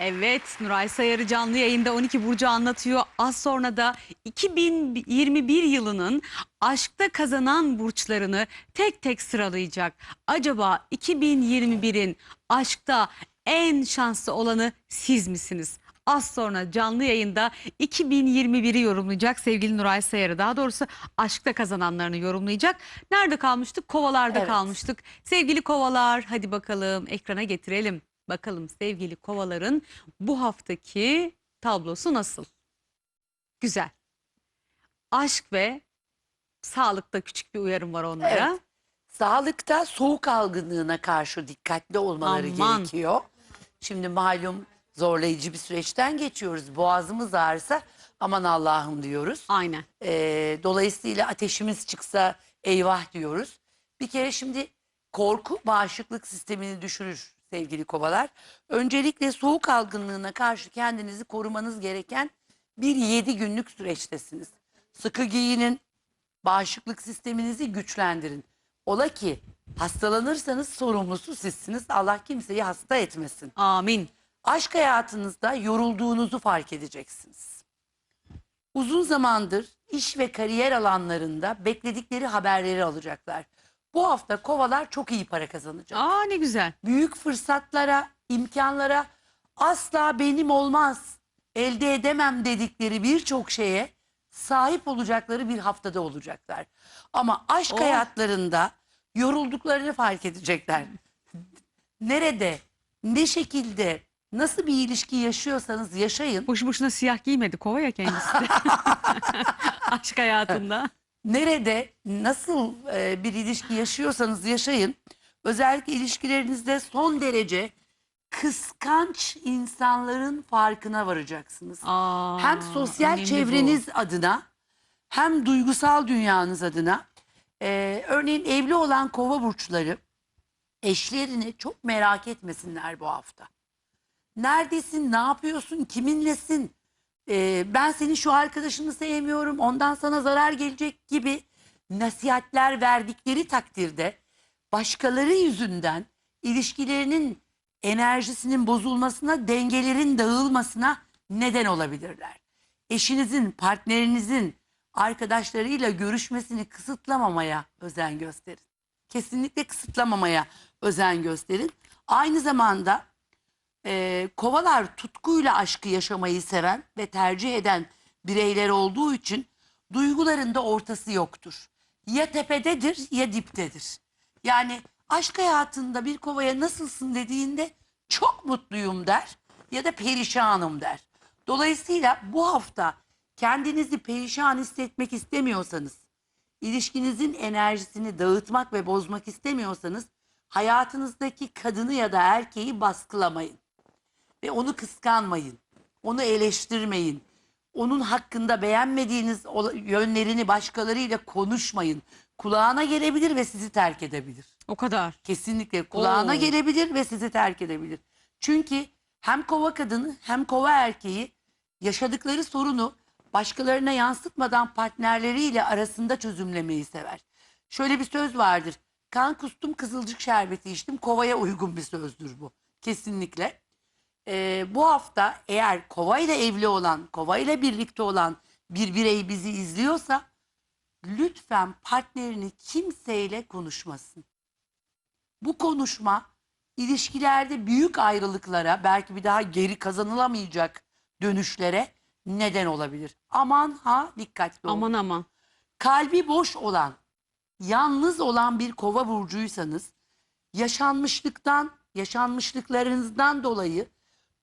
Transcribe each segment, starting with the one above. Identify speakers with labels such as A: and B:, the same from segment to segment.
A: Evet, Nuray Sayarı canlı yayında 12 Burcu anlatıyor. Az sonra da 2021 yılının aşkta kazanan burçlarını tek tek sıralayacak. Acaba 2021'in aşkta en şanslı olanı siz misiniz? Az sonra canlı yayında 2021'i yorumlayacak sevgili Nuray Sayarı. Daha doğrusu aşkta kazananlarını yorumlayacak. Nerede kalmıştık? Kovalarda
B: Evet.
A: kalmıştık. Sevgili kovalar hadi bakalım ekrana getirelim. Bakalım sevgili kovaların bu haftaki tablosu nasıl? Güzel. Aşk ve sağlıkta küçük bir uyarım var onlara.
B: Evet. Sağlıkta soğuk algınlığına karşı dikkatli olmaları
A: Aman.
B: gerekiyor. Şimdi malum zorlayıcı bir süreçten geçiyoruz. Boğazımız ağrısa aman Allah'ım diyoruz.
A: Aynen.
B: Ee, dolayısıyla ateşimiz çıksa eyvah diyoruz. Bir kere şimdi korku bağışıklık sistemini düşürür sevgili kovalar. Öncelikle soğuk algınlığına karşı kendinizi korumanız gereken bir 7 günlük süreçtesiniz. Sıkı giyinin, bağışıklık sisteminizi güçlendirin. Ola ki hastalanırsanız sorumlusu sizsiniz. Allah kimseyi hasta etmesin.
A: Amin.
B: Aşk hayatınızda yorulduğunuzu fark edeceksiniz. Uzun zamandır iş ve kariyer alanlarında bekledikleri haberleri alacaklar. Bu hafta kovalar çok iyi para kazanacak.
A: Aa ne güzel.
B: Büyük fırsatlara, imkanlara asla benim olmaz, elde edemem dedikleri birçok şeye sahip olacakları bir haftada olacaklar. Ama aşk
A: Oh.
B: hayatlarında yorulduklarını fark edecekler. Nerede, ne şekilde, nasıl bir ilişki yaşıyorsanız yaşayın.
A: Boşu boşuna siyah giymedi kova ya kendisi de. Aşk hayatında.
B: Nerede nasıl e, bir ilişki yaşıyorsanız yaşayın. Özellikle ilişkilerinizde son derece kıskanç insanların farkına varacaksınız.
A: Aa,
B: hem sosyal
A: önemli
B: çevreniz adına hem duygusal dünyanız adına. E, örneğin evli olan kova burçları eşlerini çok merak etmesinler bu hafta. Neredesin, ne yapıyorsun, kiminlesin? Ee, ben senin şu arkadaşını sevmiyorum, ondan sana zarar gelecek gibi nasihatler verdikleri takdirde başkaları yüzünden ilişkilerinin enerjisinin bozulmasına, dengelerin dağılmasına neden olabilirler. Eşinizin, partnerinizin arkadaşlarıyla görüşmesini kısıtlamamaya özen gösterin. Kesinlikle kısıtlamamaya özen gösterin. Aynı zamanda e, kovalar tutkuyla aşkı yaşamayı seven ve tercih eden bireyler olduğu için duygularında ortası yoktur. Ya tepededir ya diptedir. Yani aşk hayatında bir kovaya nasılsın dediğinde çok mutluyum der ya da perişanım der. Dolayısıyla bu hafta kendinizi perişan hissetmek istemiyorsanız, ilişkinizin enerjisini dağıtmak ve bozmak istemiyorsanız hayatınızdaki kadını ya da erkeği baskılamayın ve onu kıskanmayın. Onu eleştirmeyin. Onun hakkında beğenmediğiniz yönlerini başkalarıyla konuşmayın. Kulağına gelebilir ve sizi terk edebilir.
A: O kadar.
B: Kesinlikle kulağına
A: Oo.
B: gelebilir ve sizi terk edebilir. Çünkü hem kova kadını hem kova erkeği yaşadıkları sorunu başkalarına yansıtmadan partnerleriyle arasında çözümlemeyi sever. Şöyle bir söz vardır. Kan kustum kızılcık şerbeti içtim. Kovaya uygun bir sözdür bu. Kesinlikle. Ee, bu hafta eğer kova ile evli olan, kova ile birlikte olan bir birey bizi izliyorsa lütfen partnerini kimseyle konuşmasın. Bu konuşma ilişkilerde büyük ayrılıklara, belki bir daha geri kazanılamayacak dönüşlere neden olabilir. Aman ha dikkatli olun.
A: Aman aman.
B: Kalbi boş olan, yalnız olan bir kova burcuysanız yaşanmışlıktan, yaşanmışlıklarınızdan dolayı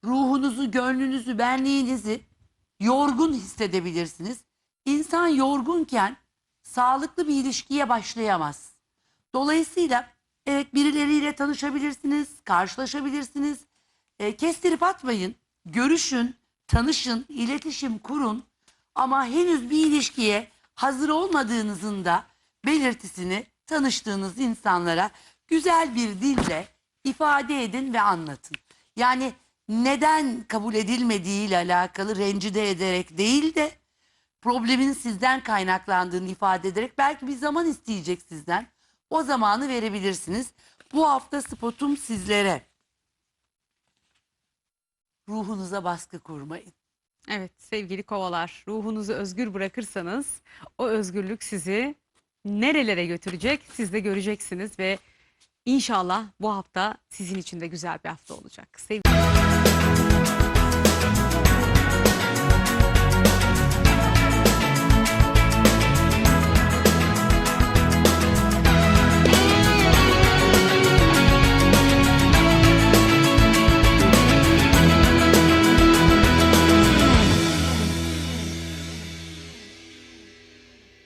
B: ruhunuzu, gönlünüzü, benliğinizi yorgun hissedebilirsiniz. İnsan yorgunken sağlıklı bir ilişkiye başlayamaz. Dolayısıyla evet birileriyle tanışabilirsiniz, karşılaşabilirsiniz. E, kestirip atmayın, görüşün, tanışın, iletişim kurun. Ama henüz bir ilişkiye hazır olmadığınızın da belirtisini tanıştığınız insanlara güzel bir dille ifade edin ve anlatın. Yani neden kabul edilmediği ile alakalı rencide ederek değil de problemin sizden kaynaklandığını ifade ederek belki bir zaman isteyecek sizden. O zamanı verebilirsiniz. Bu hafta spotum sizlere. ruhunuza baskı kurmayın.
A: Evet sevgili kovalar ruhunuzu özgür bırakırsanız o özgürlük sizi nerelere götürecek siz de göreceksiniz ve inşallah bu hafta sizin için de güzel bir hafta olacak. Sevgili you